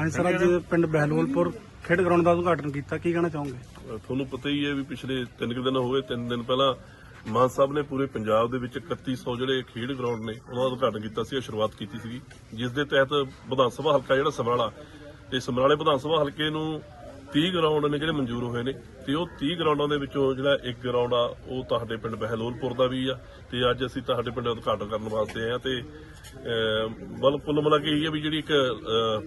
ਹਾਂਜੀ, ਸਰ, ਅੱਜ ਪਿੰਡ ਬਹਿਲੋਲਪੁਰ ਖੇਡ ਗਰਾਊਂਡ ਦਾ ਉਦਘਾਟਨ ਕੀਤਾ। ਕੀ ਕਹਿਣਾ ਚਾਹੋਗੇ? ਤੁਹਾਨੂੰ ਪਤਾ ਹੀ ਹੈ ਵੀ ਪਿਛਲੇ 3 ਦਿਨ ਹੋ ਗਏ 3 ਦਿਨ ਪਹਿਲਾਂ ਮਾਨ ਸਾਹਿਬ ਨੇ ਪੂਰੇ ਪੰਜਾਬ ਦੇ ਵਿੱਚ 3100 ਜਿਹੜੇ ਖੇਡ ਗਰਾਊਂਡ ਨੇ, ਉਹਨਾਂ ਦਾ ਉਦਘਾਟਨ ਕੀਤਾ ਸੀ ਸ਼ੁਰੂਆਤ ਕੀਤੀ ਸੀਗੀ। ਜਿਸ ਦੇ ਤਹਿਤ ਵਿਧਾਨ ਸਭਾ ਹਲਕਾ ਜਿਹੜਾ ਸਮਰਾਲਾ, ਤੇ ਸਮਰਾਲੇ ਵਿਧਾਨ ਸਭਾ ਹਲਕੇ ਨੂੰ 30 ਗਰਾਊਂਡ ਨੇ ਜਿਹੜੇ ਮਨਜ਼ੂਰ ਹੋਏ ਨੇ ਤੇ ਉਹ 30 ਗਰਾਊਂਡਾਂ ਦੇ ਵਿੱਚੋਂ ਜਿਹੜਾ ਇੱਕ ਗਰਾਊਂਡ ਆ ਉਹ ਤੁਹਾਡੇ ਪਿੰਡ ਬਹਿਲੋਲਪੁਰ ਦਾ ਵੀ ਆ ਤੇ ਅੱਜ ਅਸੀਂ ਤੁਹਾਡੇ ਪਿੰਡ ਉਦਘਾਟਨ ਕਰਨ ਵਾਸਤੇ ਆਏ ਆ ਤੇ ਬਲ ਕੁੱਲ ਮਿਲਾ ਕੇ ਇਹ ਆ ਵੀ ਜਿਹੜੀ ਇੱਕ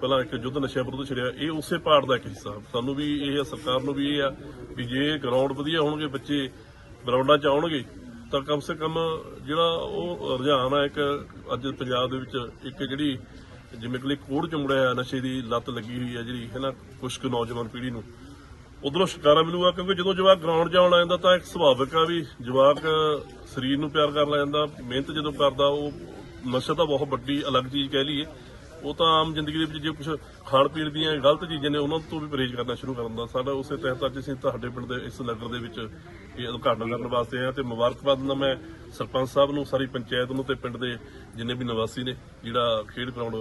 ਪਹਿਲਾਂ ਇੱਕ ਯੁੱਧ ਨਸ਼ਿਆਂ ਵਿਰੁੱਧ ਛੜਿਆ ਇਹ ਉਸੇ ਪਾਰਟ ਦਾ ਇੱਕ ਹਿੱਸਾ ਸਾਨੂੰ ਵੀ ਇਹ ਆ, ਸਰਕਾਰ ਨੂੰ ਵੀ ਇਹ ਆ ਵੀ ਜੇ ਗਰਾਊਂਡ ਵਧੀਆ ਹੋਣਗੇ ਬੱਚੇ ਗਰਾਊਂਡਾਂ 'ਚ ਆਉਣਗੇ ਤਾਂ ਕਮ ਸੇ ਕਮ ਜਿਹੜਾ ਉਹ ਰੁਝਾਨ ਆ ਇੱਕ ਅੱਜ ਪੰਜਾਬ ਦੇ ਵਿੱਚ ਇੱਕ ਜਿਹੜੀ ਜਿਵੇਂ ਕਿ ਕੋੜ ਚੁੰਮੜਿਆ ਨਸ਼ੇ ਦੀ ਲੱਤ ਲੱਗੀ ਹੋਈ ਹੈ ਜਿਹੜੀ, ਹੈ ਨਾ ਕੁਝ ਕੁ ਨੌਜਵਾਨ ਪੀੜ੍ਹੀ ਨੂੰ। ਉਧਰੋਂ ਛੁਟਕਾਰਾ ਮਿਲੂਗਾ, ਕਿਉਂਕਿ ਜਦੋਂ ਜਵਾਕ ਗਰਾਊਂਡ 'ਚ ਆਉਣ ਜਾਂਦਾ ਤਾਂ ਇੱਕ ਸੁਭਾਵਿਕ ਆ ਵੀ ਜਵਾਕ ਸਰੀਰ ਨੂੰ ਪਿਆਰ ਕਰਨ ਲੱਗ ਜਾਂਦਾ, ਮਿਹਨਤ ਜਦੋਂ ਕਰਦਾ, ਉਹ ਨਸ਼ਾ ਤਾਂ ਬਹੁਤ ਵੱਡੀ ਅਲੱਗ ਚੀਜ਼ ਕਹਿ ਲਈਏ। ਉਹ ਤਾਂ ਆਮ ਜ਼ਿੰਦਗੀ ਦੇ ਵਿੱਚ ਜੇ ਕੁਝ ਖਾਣ ਪੀਣ ਦੀਆਂ ਗਲਤ ਚੀਜ਼ਾਂ ਨੇ ਉਹਨਾਂ ਤੋਂ ਵੀ ਪਰਹੇਜ਼ ਕਰਨਾ ਸ਼ੁਰੂ ਕਰ ਦਿੰਦਾ ਸਾਡਾ ਉਸੇ ਤਹਿਤ ਅੱਜ ਅਸੀਂ ਤੁਹਾਡੇ ਪਿੰਡ ਦੇ ਇਸ ਨਗਰ ਦੇ ਵਿੱਚ ਇਹ ਉਦਘਾਟਨ ਕਰਨ ਵਾਸਤੇ ਆਏ ਹਾਂ ਤੇ ਮੁਬਾਰਕਬਾਦ ਦਿੰਦਾ ਮੈਂ ਸਰਪੰਚ ਸਾਹਿਬ ਨੂੰ ਸਾਰੀ ਪੰਚਾਇਤ ਨੂੰ ਤੇ ਪਿੰਡ ਦੇ ਜਿੰਨੇ ਵੀ ਨਿਵਾਸੀ ਨੇ ਜਿਹੜਾ ਖੇਡ ਗਰਾਊਂਡ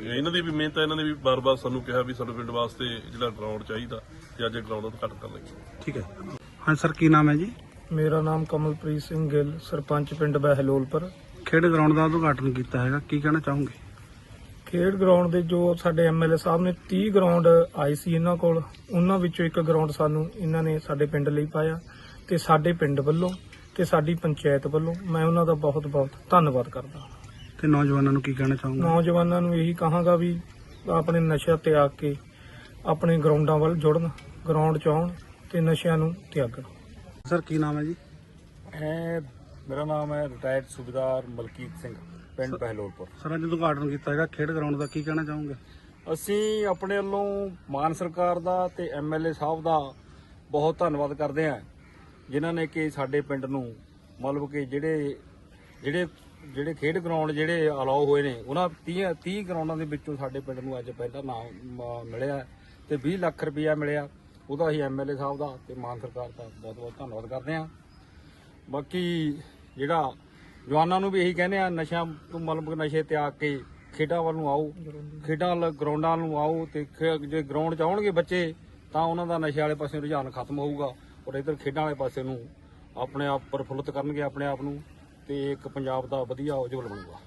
ਇਹਨਾਂ ਦੀ ਵੀ ਮਿਹਨਤ ਹੈ ਇਹਨਾਂ ਨੇ ਵੀ ਬਾਰ-ਬਾਰ ਸਾਨੂੰ ਕਿਹਾ ਵੀ ਸਾਡੇ ਪਿੰਡ ਵਾਸਤੇ ਜਿਹੜਾ ਗਰਾਊਂਡ ਚਾਹੀਦਾ ਤੇ ਅੱਜ ਇਹ ਗਰਾਊਂਡ ਉਦਘਾਟਨ ਕਰ ਲੱਗੇ ਠੀਕ ਹੈ। ਹਾਂਜੀ ਸਰ ਕੀ ਨਾਮ ਹੈ ਜੀ? ਮੇਰਾ ਨਾਮ ਕਮਲਪ੍ਰੀਤ ਸਿੰਘ ਗਿੱਲ ਸਰਪੰਚ ਪਿੰਡ ਬਹਿਲੋਲਪੁਰ। ਖੇਡ ਗਰਾਊਂਡ ਦਾ ਉਦਘਾਟਨ ਕੀਤਾ ਹੈਗਾ ਕੀ ਕਹਿਣਾ ਚਾਹੋਗੇ? ਖੇਡ ਗਰਾਊਂਡ ਦੇ ਜੋ ਸਾਡੇ ਐਮਐਲਏ ਸਾਹਿਬ ਨੇ 30 ਗਰਾਊਂਡ ਆਏ ਸੀ ਇਹਨਾਂ ਕੋਲ ਉਹਨਾਂ ਵਿੱਚੋਂ ਇੱਕ ਗਰਾਊਂਡ ਸਾਨੂੰ ਇਹਨਾਂ ਨੇ ਸਾਡੇ ਪਿੰਡ ਲਈ ਪਾਇਆ ਤੇ ਸਾਡੇ ਪਿੰਡ ਵੱਲੋਂ ਤੇ ਸਾਡੀ ਪੰਚਾਇਤ ਵੱਲੋਂ ਮੈਂ ਉਹਨਾਂ ਦਾ ਬਹੁਤ ਬਹੁਤ ਧੰਨਵਾਦ ਕਰਦਾ। ਤੇ ਨੌਜਵਾਨਾਂ ਨੂੰ ਕੀ ਕਹਿਣਾ ਚਾਹੋਗੇ? ਨੌਜਵਾਨਾਂ ਨੂੰ ਇਹੀ ਕਹਾਂਗਾ ਵੀ ਆਪਣੇ ਨਸ਼ਾ ਤਿਆਗ ਕੇ ਆਪਣੇ ਗਰਾਊਂਡਾਂ ਵੱਲ ਜੁੜਨ ਗਰਾਊਂਡ 'ਚ ਆਉਣ ਤੇ ਨਸ਼ਿਆਂ ਨੂੰ ਤਿਆਗਣ ਸਰ ਕੀ ਨਾਮ ਹੈ ਜੀ? ਮੇਰਾ ਨਾਮ ਹੈ ਰਿਟਾਇਰਡ ਸੂਬੇਦਾਰ ਮਲਕੀਤ ਸਿੰਘ। ਪਿੰਡ ਬਹਿਲੋਲਪੁਰ ਸਰ ਅੱਜ ਉਦਘਾਟਨ ਕੀਤਾ ਹੈਗਾ ਖੇਡ ਗਰਾਊਂਡ ਦਾ ਕੀ ਕਹਿਣਾ ਚਾਹੋਗੇ? ਅਸੀਂ ਆਪਣੇ ਵੱਲੋਂ ਮਾਨ ਸਰਕਾਰ ਦਾ ਤੇ ਐਮਐਲਏ ਸਾਹਿਬ ਦਾ ਬਹੁਤ ਧੰਨਵਾਦ ਕਰਦੇ ਹਾਂ ਜਿਨ੍ਹਾਂ ਨੇ ਕਿ ਸਾਡੇ ਪਿੰਡ ਨੂੰ ਮਤਲਬ ਕਿ ਜਿਹੜੇ ਜਿਹੜੇ ਜਿਹੜੇ ਖੇਡ ਗਰਾਊਂਡ ਜਿਹੜੇ ਅਲਾਉ ਹੋਏ ਨੇ ਉਹਨਾਂ 30 30 ਗਰਾਊਂਡਾਂ ਦੇ ਵਿੱਚੋਂ ਸਾਡੇ ਪਿੰਡ ਨੂੰ ਅੱਜ ਪਹਿਲਾ ਨਾਮ ਮਿਲਿਆ ਤੇ 20 ਲੱਖ ਰੁਪਇਆ ਮਿਲਿਆ। ਉਹਦਾ ਅਸੀਂ ਐਮਐਲਏ ਸਾਹਿਬ ਦਾ ਤੇ ਮਾਨ ਸਰਕਾਰ ਦਾ ਬਹੁਤ ਬਹੁਤ ਧੰਨਵਾਦ ਕਰਦੇ ਹਾਂ। ਬਾਕੀ ਜਿਹੜਾ ਜਵਾਨਾਂ ਨੂੰ ਵੀ ਇਹੀ ਕਹਿੰਦੇ ਆ, ਨਸ਼ਿਆਂ ਤੋਂ ਮਤਲਬ ਨਸ਼ੇ ਤਿਆਗ ਕੇ ਖੇਡਾਂ ਵੱਲ ਨੂੰ ਆਓ, ਖੇਡਾਂ ਵੱਲ, ਗਰਾਊਂਡਾਂ ਨੂੰ ਆਓ ਤੇ ਖੇ- ਜੇ ਗਰਾਊਂਡ 'ਚ ਆਉਣਗੇ ਬੱਚੇ, ਤਾਂ ਉਹਨਾਂ ਦਾ ਨਸ਼ੇ ਵਾਲੇ ਪਾਸੇ ਰੁਝਾਨ ਖਤਮ ਹੋਊਗਾ ਔਰ ਇਧਰ ਖੇਡਾਂ ਵਾਲੇ ਪਾਸੇ ਨੂੰ ਆਪਣੇ ਆਪ ਪ੍ਰਫੁੱਲਤ ਕਰਨਗੇ ਆਪਣੇ ਆਪ ਨੂੰ ਤੇ ਇੱਕ ਪੰਜਾਬ ਦਾ ਵਧੀਆ ਉਜਵਲ ਬਣੂਗਾ।